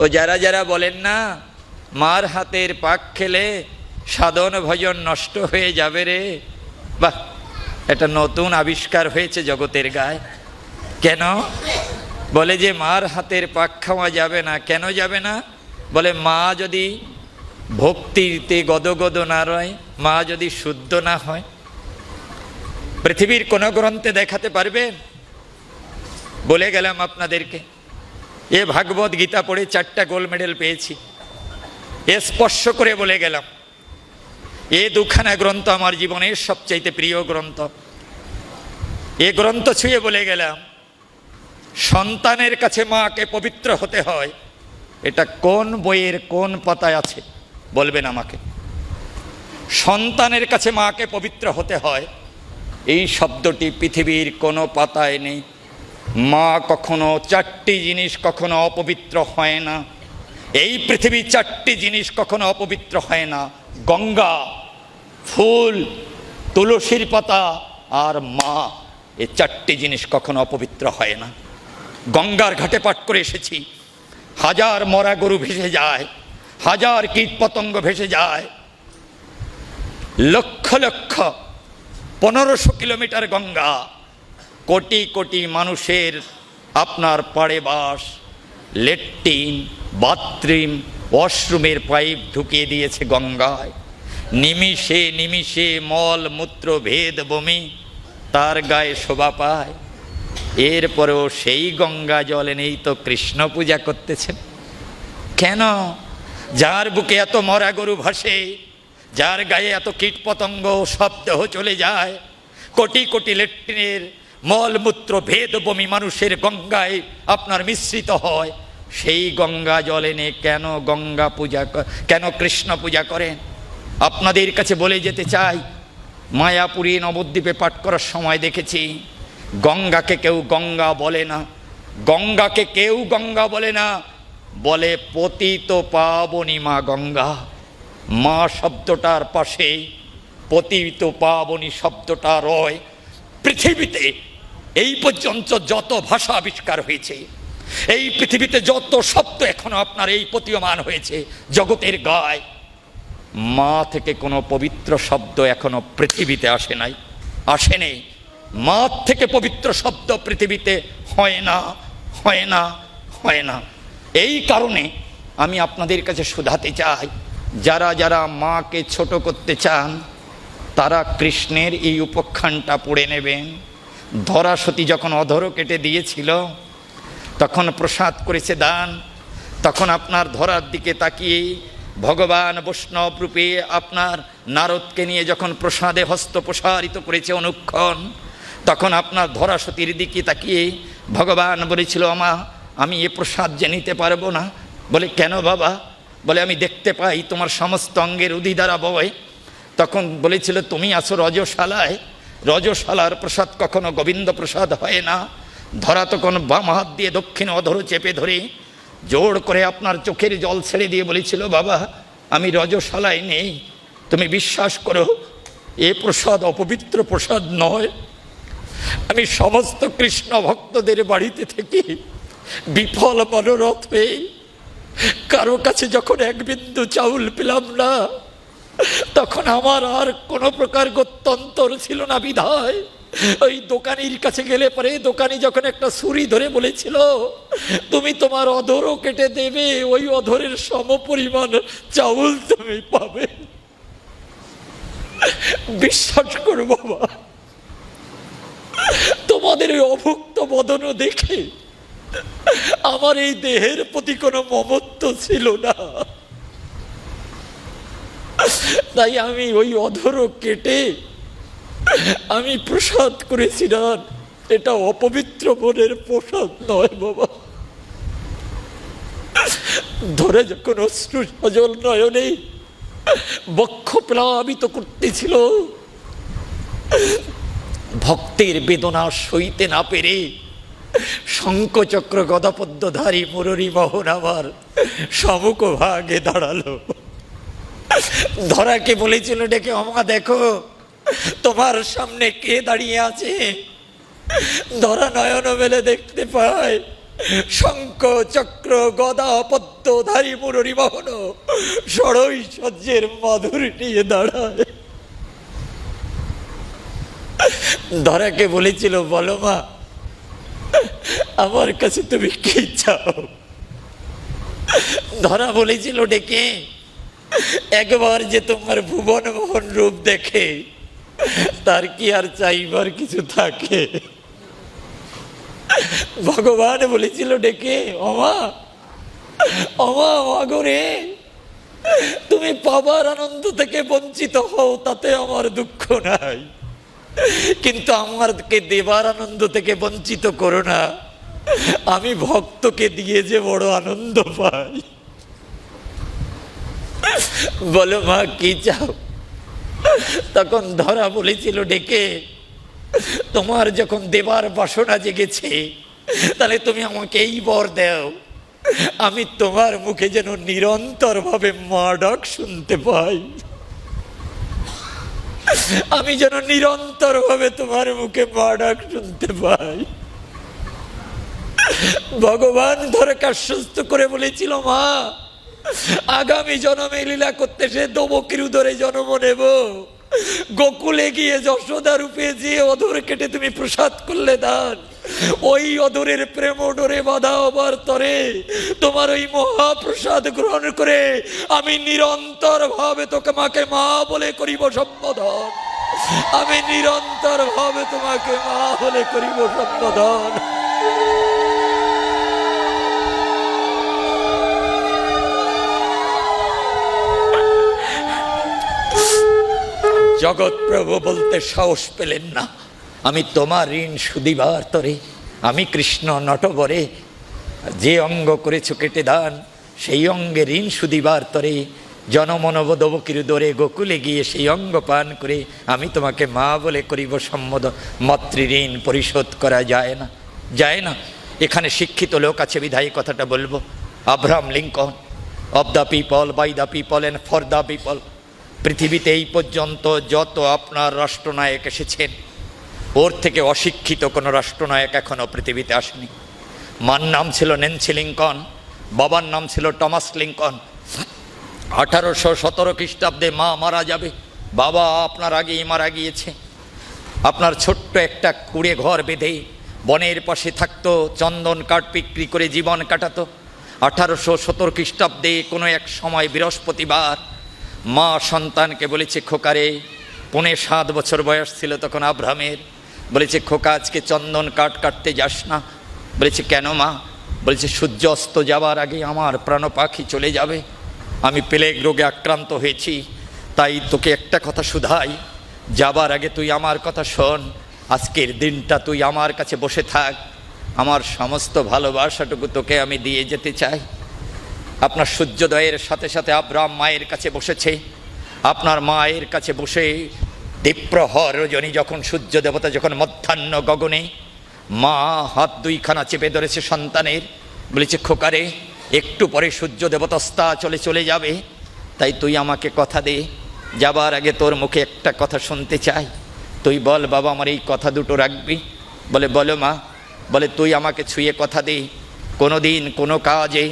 ও যারা যারা বলেন না, মার হাতের পাক খেলে সাধন ভজন নষ্ট হয়ে যাবে রে। বাহ এটা নতুন আবিষ্কার হয়েছে জগতের গায়ে। কেন? বলে যে মার হাতের পাক খাওয়া যাবে না। কেন যাবে না? বলে মা যদি ভক্তিতে গদগদ না রয়, মা যদি শুদ্ধ না হয়। পৃথিবীর কোন গ্রন্থে দেখাতে পারবেন? বলে গেলাম আপনাদেরকে। এ ভাগবত গীতা পড়ে চারটা গোল্ড মেডেল পেয়েছি। এ স্পর্শ করে বলে গেলাম, এ দুখানা গ্রন্থ আমার জীবনের সবচাইতে প্রিয় গ্রন্থ। এ গ্রন্থ ছুঁয়ে বলে গেলাম, সন্তানের কাছে মাকে পবিত্র হতে হয়, এটা কোন বইয়ের কোন পাতায় আছে বলবেন আমাকে। সন্তানের কাছে মাকে পবিত্র হতে হয়, এই শব্দটি পৃথিবীর কোনো পাতায় নেই। মা কখনো চারটি জিনিস কখনো অপবিত্র হয় না। এই পৃথিবীর চারটি জিনিস কখনো অপবিত্র হয় না। গঙ্গা, ফুল, তুলসীর পাতা আর মা, এই চারটি জিনিস কখনো অপবিত্র হয় না। গঙ্গার ঘাটে পাঠ করে এসেছি। হাজার মরা গরু ভেসে যায়, হাজার কীট পতঙ্গ ভেসে যায়। লক্ষ লক্ষ, পনেরোশো কিলোমিটার গঙ্গা কোটি কোটি মানুষের আপনার পাড়ে বাস, লেট্রিন, বাথরুম, ওয়াশরুমের পাইপ ঢুকিয়ে দিয়েছে গঙ্গায়। নিমিষে নিমিষে মল, মূত্র, ভেদ, বমি তার গায়ে শোভা পায়। এরপরেও সেই গঙ্গা জল এনেই তো কৃষ্ণ পূজা করতেছেন। কেন? যার বুকে এত মরা গরু ভাসে, যার গায়ে এত কীট পতঙ্গ শব্দ চলে যায়, কোটি কোটি লেট্রিনের মলমূত্র ভেদ বমি মানুষের গঙ্গায় আপনার মিশ্রিত হয়। সেই গঙ্গা জল এনে কেন গঙ্গা পূজা কেন কৃষ্ণ পূজা করেন? আপনাদের কাছে বলে যেতে চাই, মায়াপুরী নবদ্বীপে পাঠ করার সময় দেখেছি, গঙ্গাকে কেউ গঙ্গা বলে না। গঙ্গাকে কেউ গঙ্গা বলে না, বলে পতিত পাবনী মা গঙ্গা। মা শব্দটার পাশে পতিত পাবনী শব্দটা রয়। পৃথিবীতে এই পর্যন্ত যত ভাষা আবিষ্কার হয়েছে, এই পৃথিবীতে যত শব্দ এখনও আপনার এই প্রতীয়মান হয়েছে, জগতের গায়, মা থেকে কোনো পবিত্র শব্দ এখনও পৃথিবীতে আসে নাই আসেনি মা থেকে পবিত্র শব্দ পৃথিবীতে হয় না হয় না হয় না। এই কারণে আমি আপনাদের কাছে শুধাতে চাই, যারা যারা মাকে ছোট করতে চান, তারা কৃষ্ণের এই উপাখ্যানটা পড়ে নেবেন। ধরাসতী যখন অধর কেটে দিয়েছিল, তখন প্রসাদ করেছে দান, তখন আপনার ধরার দিকে তাকিয়ে ভগবান বৈষ্ণব রূপে আপনার নারদকে নিয়ে যখন প্রসাদে হস্ত প্রসারিত করেছে অনুক্ষণ, তখন আপনার ধরাসতীর দিকে তাকিয়ে ভগবান বলেছিল আমা আমি এ প্রসাদ যে নিতে পারব না? বলে, কেন বাবা? বলে, আমি দেখতে পাই তোমার সমস্ত অঙ্গের উদি দ্বারা বয় তখন বলেছিল, তুমি আসো রজশালায় রজশালার প্রসাদ কখনো গোবিন্দ প্রসাদ হয় না। ধরা তখন বাম হাত দিয়ে দক্ষিণ অধর চেপে ধরে জোর করে আপনার চোখের জল ছেড়ে দিয়ে বলেছিল, বাবা, আমি রজশালায় নেই। তুমি বিশ্বাস করো, এ প্রসাদ অপবিত্র প্রসাদ নয়। আমি সমস্ত কৃষ্ণ ভক্তদের বাড়িতে থেকে বিফল মনোরথ হয়ে কারও কাছে যখন এক বিন্দু চাউল পেলাম না তখন আমার আর কোনো প্রকার গত্যন্তর ছিল না, বিধায়। ওই দোকানির কাছে গেলে পরে দোকানি যখন একটা ছুরি ধরে বলেছিল, তুমি তোমার অধরও কেটে দেবে, ওই অধরের সম পরিমাণ চাউল তুমি পাবে। বিশ্বাস করো বাবা, তোমাদের ওই অভুক্ত বদন দেখে আমার এই দেহের প্রতি কোনো মমত্ব ছিল না। তাই আমি ওই অধর কেটে আমি প্রসাদ করেছিলাম এটা অপবিত্র মনের প্রসাদ নয়, বাবা। ধরে যখন অশ্রু সজল নয়নে বক্ষ প্লাবিত করতেছিল, ভক্তের বেদনা সইতে না পেরে শঙ্কচক্র গদাপদ্মধারী মুররী মোহন আমার সমুখ ভাগে দাঁড়াল। ধরাকে বলেছিল ডেকে অমা দেখো, তোমার সামনে কে দাঁড়িয়ে আছে? ধরা নয়ন মেলে দেখতে পায়। শঙ্খ, চক্র, গদা পদ্মধারী মুররি বহন সরই সহ্যের মাধুরী নিয়ে দাঁড়ায়। ধরাকে বলেছিল, বলো মা, আমার কাছে তুমি কি চাও? ধরা বলেছিল, ডেকে একবার যে তোমার ভুবন মোহন রূপ দেখে, তার কি আর চাইবার কিছু থাকে? ভগবান বলেছিল, ডেকে, অমা অমা অগরে তুমি পাবার আনন্দ থেকে বঞ্চিত হও, তাতে আমার দুঃখ নাই। কিন্তু আমারকে দেবার আনন্দ থেকে বঞ্চিত করো না। আমি ভক্তকে দিয়ে যে বড় আনন্দ পাই। বলো মা, কি চাও? তখন ধরা বলেছিল ডেকে, তোমার যখন দেবার বাসনা জেগেছে, তাহলে তুমি আমাকে এই বর দাও। আমি তোমার মুখে যেন নিরন্তর ভাবে মা ডাক শুনতে পাই। আমি যেন নিরন্তর ভাবে তোমার মুখে মা ডাক শুনতে পাই। ভগবান ধরকে সুস্থ করে বলেছিল, মা আগামী জনমে লীলা করতে সে দবকির উদরে জন্ম নেব? গোকুলে গিয়ে যশোদা রূপে যে অধর কেটে তুমি প্রসাদ করলে দান, ওই অধরের প্রেম ডোরে বাধা হবার তরে তোমার ওই মহাপ্রসাদ গ্রহণ করে আমি নিরন্তর ভাবে তোকে মাকে মা বলে করিব সম্বোধন। আমি নিরন্তর ভাবে তোমাকে মা বলে করিব সম্বোধন। জগৎ প্রভু বলতে সাহস পেলেন না। আমি তোমার ঋণ সুদিবার তরে, আমি কৃষ্ণ নটবরে। যে অঙ্গ করেছ কেটে দান, সেই অঙ্গে ঋণ সুদিবার তরে। জনমনবোধবকির দরে গোকুলে গিয়ে সেই অঙ্গ পান করে, আমি তোমাকে মা বলে করিব সম্মত মাতৃ ঋণ পরিশোধ করা যায় না যায় না। এখানে শিক্ষিত লোক আছে বিধায়ী কথাটা বলব। Abraham Lincoln, of the people, by the people and for the people. পৃথিবীতে এই পর্যন্ত যত আপনার রাষ্ট্রনায়ক এসেছেন, ওর থেকে অশিক্ষিত কোনো রাষ্ট্রনায়ক এখনও পৃথিবীতে আসেনি। মার নাম ছিল নেন্সি লিঙ্কন বাবার নাম ছিল টমাস লিঙ্কন আঠারোশো সতেরো খ্রিস্টাব্দে মা মারা যাবে, বাবা আপনার আগেই মারা গিয়েছে। আপনার ছোট্ট একটা কুড়ে ঘর বেঁধে বনের পাশে থাকতো, চন্দন কাঠ বিক্রি করে জীবন কাটাতো। আঠারোশো সতেরো খ্রিস্টাব্দে কোনো এক সময় বৃহস্পতিবার মা সন্তানকে বলেছে, খোকারে, পৌনে সাত বছর বয়স ছিল তখন আব্রাহামের। বলেছে, খোকা, আজকে চন্দন কাঠ কাটতে যাস না। বলেছে, কেন মা? বলেছে, সূর্য অস্ত যাবার আগে আমার প্রাণ পাখি চলে যাবে। আমি প্লেগ রোগে আক্রান্ত হয়েছি, তাই তোকে একটা কথা শুধাই। যাবার আগে তুই আমার কথা শোন, আজকের দিনটা তুই আমার কাছে বসে থাক। আমার সমস্ত ভালোবাসাটুকু তোকে আমি দিয়ে যেতে চাই। আপনার সূর্যোদয়ের সাথে সাথে আব্রাম মায়ের কাছে বসেছে। আপনার মায়ের কাছে বসে দীপ্রহর রজনী যখন সূর্য দেবতা যখন মধ্যাহ্ন গগনে মা হাত দুইখানা চেপে ধরেছে সন্তানের, বলেছে, খোকারে, একটু পরে সূর্য দেবতস্তা চলে চলে যাবে। তাই তুই আমাকে কথা দে, যাবার আগে তোর মুখে একটা কথা শুনতে চাই। তুই বল, বাবা, আমার এই কথা দুটো রাখবি। বলে, বলো মা, বলে, তুই আমাকে ছুঁয়ে কথা দে। কোনো দিন কোনো কাজে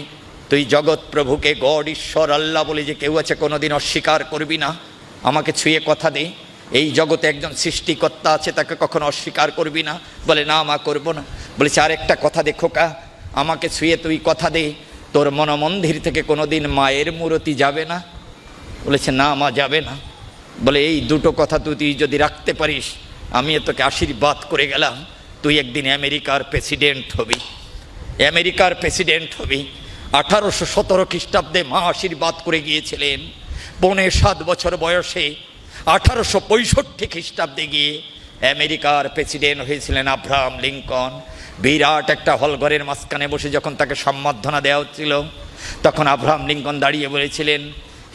তুই জগৎ প্রভুকে গড, ঈশ্বর, আল্লাহ বলে যে কেউ আছে কোনো দিন অস্বীকার করবি না। আমাকে ছুঁয়ে কথা দে। এই জগতে একজন সৃষ্টিকর্তা আছে, তাকে কখনো অস্বীকার করবি না। বলে, না মা, করব না। বলেছে আরেকটা কথা দে খোকা আমাকে ছুঁয়ে তুই কথা দে। তোর মনমন্দির থেকে কোনো দিন মায়ের মূরতি যাবে না। বলেছে না মা, যাবে না। বলে, এই দুটো কথা তুই তুই যদি রাখতে পারিস, আমি তোকে আশীর্বাদ করে গেলাম। তুই একদিন আমেরিকার প্রেসিডেন্ট হবি। আমেরিকার প্রেসিডেন্ট হবি। আঠারোশো সতেরো খ্রিস্টাব্দে মা আশীর্বাদ করে গিয়েছিলেন। পৌনে সাত বছর বয়সে আঠারোশো পঁয়ষট্টি খ্রিস্টাব্দে গিয়ে আমেরিকার প্রেসিডেন্ট হয়েছিলেন আব্রাহাম লিঙ্কন। বিরাট একটা হলঘরের মাঝখানে বসে যখন তাকে সম্বর্ধনা দেওয়া হচ্ছিল, তখন আব্রাহাম লিঙ্কন দাঁড়িয়ে বলেছিলেন,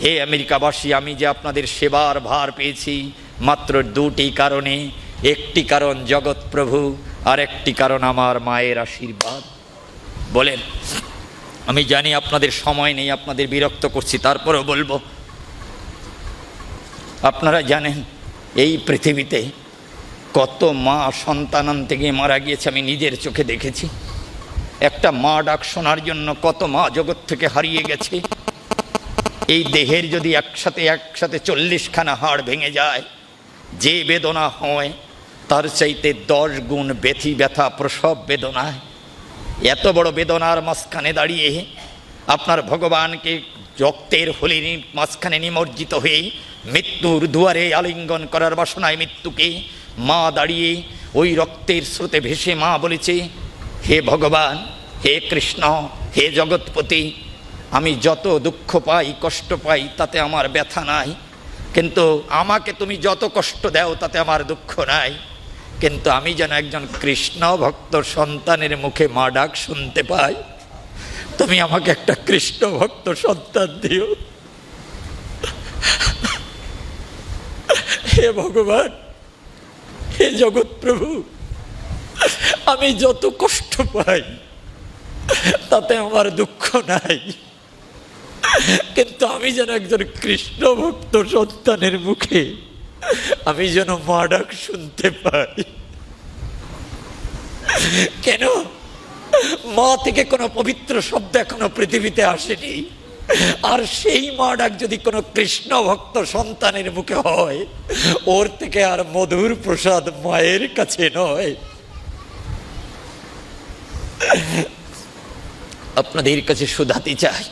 হে আমেরিকাবাসী, আমি যে আপনাদের সেবার ভার পেয়েছি মাত্র দুটি কারণে। একটি কারণ জগৎ প্রভু, আর একটি কারণ আমার মায়ের আশীর্বাদ। বলেন আমি জানি আপনাদের সময় নেই, আপনাদের বিরক্ত করছি, তারপরেও বলব। আপনারা জানেন, এই পৃথিবীতে কত মা সন্তানান থেকে মারা গিয়েছে আমি নিজের চোখে দেখেছি। একটা মা ডাক শোনার জন্য কত মা জগৎ থেকে হারিয়ে গেছে। এই দেহের যদি একসাথে একসাথে চল্লিশখানা হাড় ভেঙে যায়, যে বেদনা হয়, তার চাইতে দশ গুণ ব্যথি ব্যথা প্রসব বেদনায়। এত বড় বেদনার মাঝখানে দাঁড়িয়ে আপনার ভগবানকে রক্তের হোলির মাঝখানে নিমজ্জিত হয়ে মৃত্যুর দুয়ারে আলিঙ্গন করার বাসনায় মৃত্যুকে মা দাঁড়িয়ে ওই রক্তের স্রোতে ভেসে মা বলেছে, হে ভগবান, হে কৃষ্ণ, হে জগৎপতি, আমি যত দুঃখ পাই, কষ্ট পাই, তাতে আমার ব্যথা নাই। কিন্তু আমাকে তুমি যত কষ্ট দাও, তাতে আমার দুঃখ নাই। কিন্তু আমি যেন একজন কৃষ্ণ ভক্ত, সন্তানের মুখে মা ডাক শুনতে পাই। তুমি আমাকে একটা কৃষ্ণ ভক্ত সন্তান দিও। হে ভগবান, হে জগৎ প্রভু, আমি যত কষ্ট পাই, তাতে আমার দুঃখ নাই। কিন্তু আমি যেন একজন কৃষ্ণ ভক্ত সন্তানের মুখে আমি যেন মা ডাক শুনতে পাই। কেন? মা থেকে কোনো পবিত্র শব্দ এখনও পৃথিবীতে আসেনি। আর সেই মা ডাক যদি কোনো কৃষ্ণ ভক্ত সন্তানের মুখে হয়, ওর থেকে আর মধুর প্রসাদ মায়ের কাছে নয়। আপনাদের কাছে শুধাতে চাই।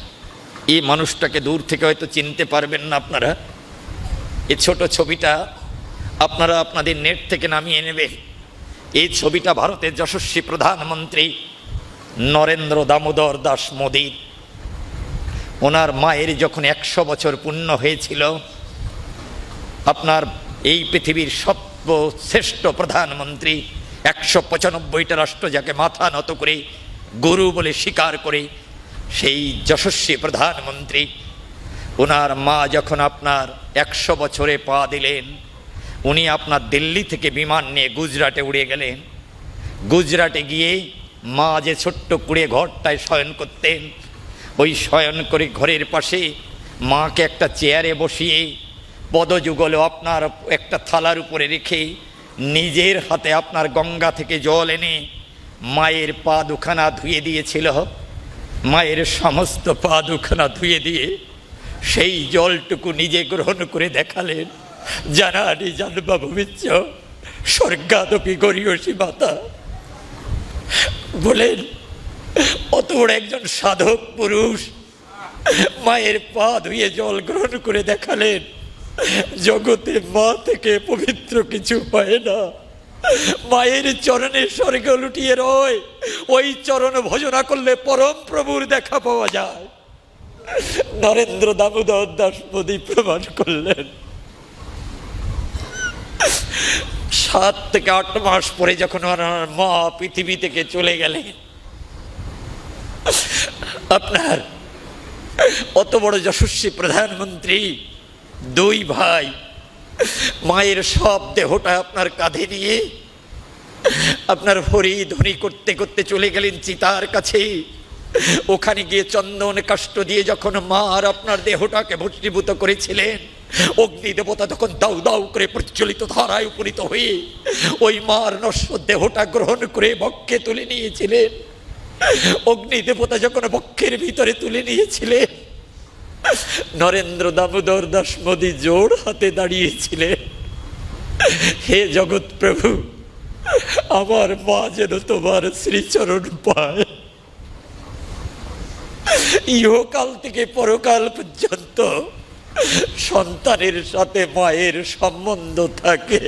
এই মানুষটাকে দূর থেকে হয়তো চিনতে পারবেন না আপনারা। এই ছোট ছবিটা আপনারা আপনাদের নেট থেকে নামিয়ে নেবেন এই ছবিটা ভারতের যশস্বী প্রধানমন্ত্রী নরেন্দ্র দামোদর দাস মোদীর ওনার মায়ের যখন একশো বছর পূর্ণ হয়েছিল, আপনার এই পৃথিবীর সর্বশ্রেষ্ঠ প্রধানমন্ত্রী একশো পঁচানব্বইটা রাষ্ট্র যাকে মাথা নত করে, গুরু বলে স্বীকার করে, সেই যশস্বী প্রধানমন্ত্রী ওনার মা যখন আপনার একশো বছরে পা দিলেন, উনি আপনার দিল্লি থেকে বিমান নিয়ে গুজরাটে উড়ে গেলেন। গুজরাটে গিয়ে মা যে ছোট্ট কুড়ে ঘরটায় শয়ন করতেন, ওই শয়ন করে ঘরের পাশে মাকে একটা চেয়ারে বসিয়ে পদযুগল আপনার একটা থালার উপরে রেখে নিজের হাতে আপনার গঙ্গা থেকে জল এনে মায়ের পা দুখানা ধুয়ে দিয়েছিল। মায়ের সমস্ত পা দুখানা ধুয়ে দিয়ে সেই জলটুকু নিজে গ্রহণ করে দেখালেন। জানানি জানবা ভবিষ্য স্বর্গাদপি গরিয়সী মাতা। বলেন অত বড় একজন সাধক পুরুষ মায়ের পা ধুয়ে জল গ্রহণ করে দেখালেন। জগতে মা থেকে পবিত্র কিছু হয় না। মায়ের চরণে স্বর্গ লুটিয়ে রয়, ওই চরণ ভজনা করলে পরম প্রভুর দেখা পাওয়া যায়। নরেন্দ্র দামোদর দাস মোদী প্রমাণ করলেন। সাত থেকে আট মাস পরে যখন ওনার মা পৃথিবী থেকে চলে গেলেন, আপনার অত বড় যশস্বী প্রধানমন্ত্রী, দুই ভাই, মায়ের সব দেহটা আপনার কাঁধে নিয়ে আপনার হরি ধ্বনি করতে করতে চলে গেলেন চিতার কাছে। ওখানে গিয়ে চন্দন কাষ্ট দিয়ে যখন মা আর আপনার দেহটাকে ভস্মীভূত করেছিলেন, অগ্নি দেবতা তখন দাউ দাউ করে প্রচলিত ধারায় উপনীত হয়ে ওই মার নশ্বর দেহটা গ্রহণ করে বক্ষে তুলে নিয়েছিলেন। অগ্নি দেবতা যখন বক্ষের ভিতরে তুলে নিয়েছিলেন, নরেন্দ্র দামোদর দাস মোদী জোর হাতে দাঁড়িয়েছিলেন। হে জগৎ প্রভু, আমার মা যেন তোমার শ্রীচরণ পায়। ইহকাল থেকে পরকাল পর্যন্ত সন্তানের সাথে মায়ের সম্বন্ধ থাকে।